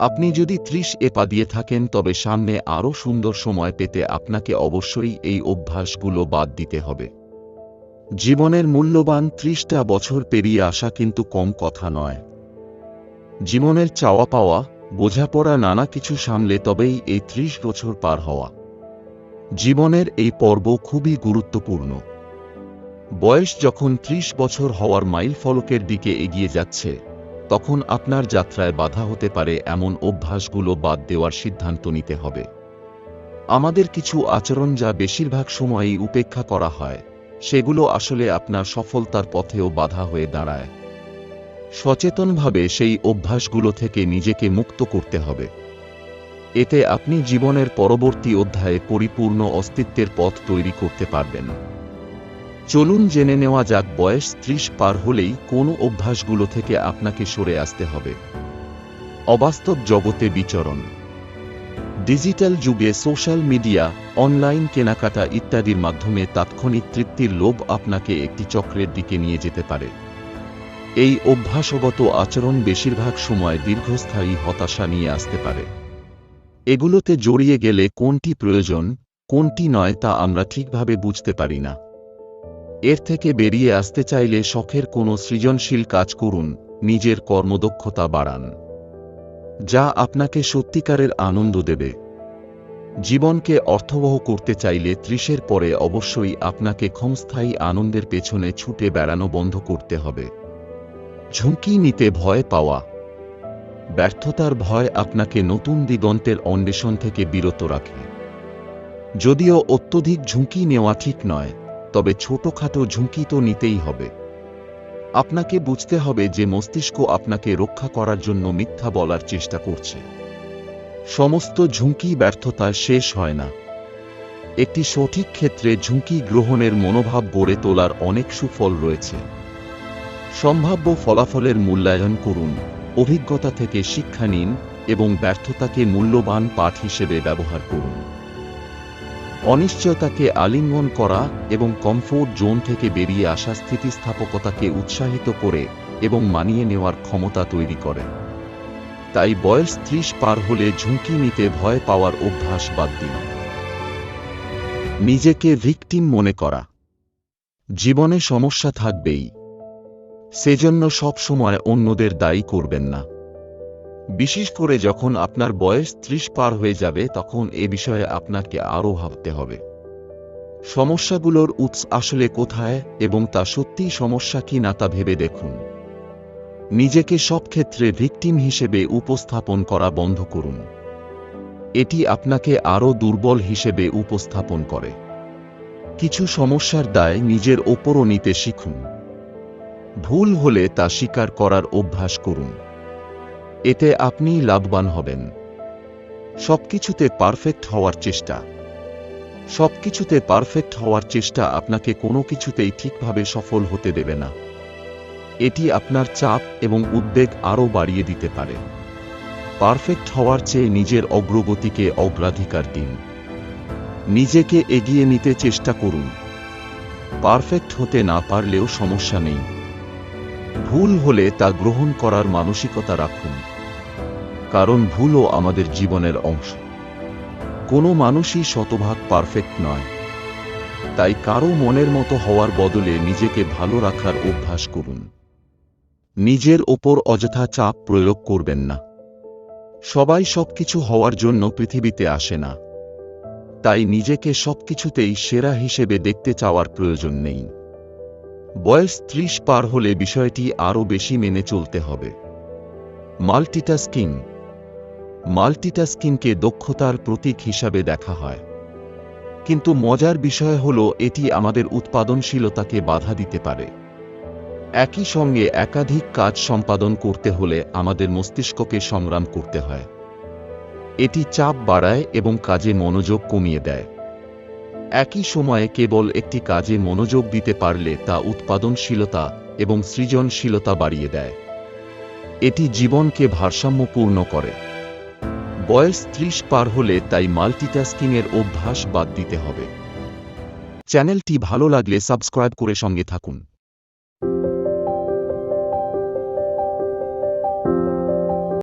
আপনি যদি ত্রিশ এ পা দিয়ে থাকেন, তবে সামনে আরও সুন্দর সময় পেতে আপনাকে অবশ্যই এই অভ্যাসগুলো বাদ দিতে হবে। জীবনের মূল্যবান ত্রিশটা বছর পেরিয়ে আসা কিন্তু কম কথা নয়। জীবনের চাওয়া পাওয়া, বোঝাপড়া নানা কিছু সামলে তবেই এই ত্রিশ বছর পার হওয়া। জীবনের এই পর্ব খুবই গুরুত্বপূর্ণ। বয়স যখন ত্রিশ বছর হওয়ার মাইল ফলকের দিকে এগিয়ে যাচ্ছে তখন আপনার যাত্রায় বাধা হতে পারে এমন অভ্যাসগুলো বাদ দেওয়ার সিদ্ধান্ত নিতে হবে। আমাদের কিছু আচরণ যা বেশিরভাগ সময়ই উপেক্ষা করা হয়, সেগুলো আসলে আপনার সফলতার পথেও বাধা হয়ে দাঁড়ায়। সচেতনভাবে সেই অভ্যাসগুলো থেকে নিজেকে মুক্ত করতে হবে। এতে আপনি জীবনের পরবর্তী অধ্যায়ে পরিপূর্ণ অস্তিত্বের পথ তৈরি করতে পারবেন। চলুন জেনে নেওয়া যাক বয়স ত্রিশ পার হলেই কোন অভ্যাসগুলো থেকে আপনাকে সরে আসতে হবে। অবাস্তব জগতে বিচরণ। ডিজিটাল যুগে সোশ্যাল মিডিয়া, অনলাইন কেনাকাটা ইত্যাদির মাধ্যমে তাৎক্ষণিক তৃপ্তির লোভ আপনাকে একটি চক্রের দিকে নিয়ে যেতে পারে। এই অভ্যাসগত আচরণ বেশিরভাগ সময় দীর্ঘস্থায়ী হতাশা নিয়ে আসতে পারে। এগুলোতে জড়িয়ে গেলে কোনটি প্রয়োজন, কোনটি নয় তা আমরা ঠিকভাবে বুঝতে পারি না। এর থেকে বেরিয়ে আসতে চাইলে শখের কোনো সৃজনশীল কাজ করুন, নিজের কর্মদক্ষতা বাড়ান। যা আপনাকে সত্যিকারের আনন্দ দেবে। জীবনকে অর্থবহ করতে চাইলে ত্রিশের পরে অবশ্যই আপনাকে ক্ষমস্থায়ী আনন্দের পেছনে ছুটে বেড়ানো বন্ধ করতে হবে। ঝুঁকি নিতে ভয় পাওয়া। ব্যর্থতার ভয় আপনাকে নতুন দিগন্তের অন্বেষণ থেকে বিরত রাখে। যদিও অত্যধিক ঝুঁকি নেওয়া ঠিক নয় তবে ছোটখাটো ঝুঁকি তো নিতেই হবে। আপনাকে বুঝতে হবে যে মস্তিষ্ক আপনাকে রক্ষা করার জন্য মিথ্যা বলার চেষ্টা করছে। সমস্ত ঝুঁকি ব্যর্থতায় শেষ হয় না। একটি সঠিক ক্ষেত্রে ঝুঁকি গ্রহণের মনোভাব গড়ে তোলার অনেক সুফল রয়েছে। সম্ভাব্য ফলাফলের মূল্যায়ন করুন, অভিজ্ঞতা থেকে শিক্ষা নিন এবং ব্যর্থতাকে মূল্যবান পাঠ হিসেবে ব্যবহার করুন। অনিশ্চয়তাকে আলিঙ্গন করা এবং কমফোর্ট জোন থেকে বেরিয়ে আসা স্থিতিস্থাপকতাকে উৎসাহিত করে এবং মানিয়ে নেওয়ার ক্ষমতা তৈরি করে। তাই বয়স ত্রিশ পার হলে ঝুঁকি নিতে ভয় পাওয়ার অভ্যাস বাদ দিন। নিজেকে ভিকটিম মনে করা। জীবনে সমস্যা থাকবেই। সেজন্য সব সময় অন্যদের দায়ী করবেন না। বিশেষ করে যখন আপনার বয়স ত্রিশ পার হয়ে যাবে, তখন এ বিষয়ে আপনাকে আরও ভাবতে হবে। সমস্যাগুলোর উৎস আসলে কোথায় এবং তা সত্যিই সমস্যা কি না তা ভেবে দেখুন। নিজেকে সব ক্ষেত্রে ভিকটিম হিসেবে উপস্থাপন করা বন্ধ করুন। এটি আপনাকে আরও দুর্বল হিসেবে উপস্থাপন করে। কিছু সমস্যার দায় নিজের ওপরও নিতে শিখুন। ভুল হলে তা স্বীকার করার অভ্যাস করুন। এতে আপনি লাভবান হবেন। সবকিছুতে পারফেক্ট হওয়ার চেষ্টা। সবকিছুতে পারফেক্ট হওয়ার চেষ্টা আপনাকে কোনো কিছুতেই ঠিকভাবে সফল হতে দেবে না। এটি আপনার চাপ এবং উদ্বেগ আরও বাড়িয়ে দিতে পারে। পারফেক্ট হওয়ার চেয়ে নিজের অগ্রগতিকে অগ্রাধিকার দিন। নিজেকে এগিয়ে নিতে চেষ্টা করুন। পারফেক্ট হতে না পারলেও সমস্যা নেই। ভুল হলে তা গ্রহণ করার মানসিকতা রাখুন। কারণ ভুলও আমাদের জীবনের অংশ। কোনো মানুষই শতভাগ পারফেক্ট নয়। তাই কারও মনের মতো হওয়ার বদলে নিজেকে ভালো রাখার অভ্যাস করুন। নিজের ওপর অযথা চাপ প্রয়োগ করবেন না। সবাই সবকিছু হওয়ার জন্য পৃথিবীতে আসে না। তাই নিজেকে সবকিছুতেই সেরা হিসেবে দেখতে চাওয়ার প্রয়োজন নেই। বয়স ত্রিশ পার হলে বিষয়টি আরও বেশি মেনে চলতে হবে। মাল্টিটাস্কিং মাল্টিটাস্কিংকে দক্ষতার প্রতীক হিসাবে দেখা হয়। কিন্তু মজার বিষয় হল, এটি আমাদের উৎপাদনশীলতাকে বাধা দিতে পারে। একই সঙ্গে একাধিক কাজ সম্পাদন করতে হলে আমাদের মস্তিষ্ককে সংগ্রাম করতে হয়। এটি চাপ বাড়ায় এবং কাজে মনোযোগ কমিয়ে দেয়। একই সময়ে কেবল একটি কাজে মনোযোগ দিতে পারলে তা উৎপাদনশীলতা এবং সৃজনশীলতা বাড়িয়ে দেয়। এটি জীবনকে ভারসাম্যপূর্ণ করে। বয়স ত্রিশ পার হলে তাই মাল্টিটাস্কিংয়ের অভ্যাস বাদ দিতে হবে। চ্যানেলটি ভালো লাগলে সাবস্ক্রাইব করে সঙ্গে থাকুন।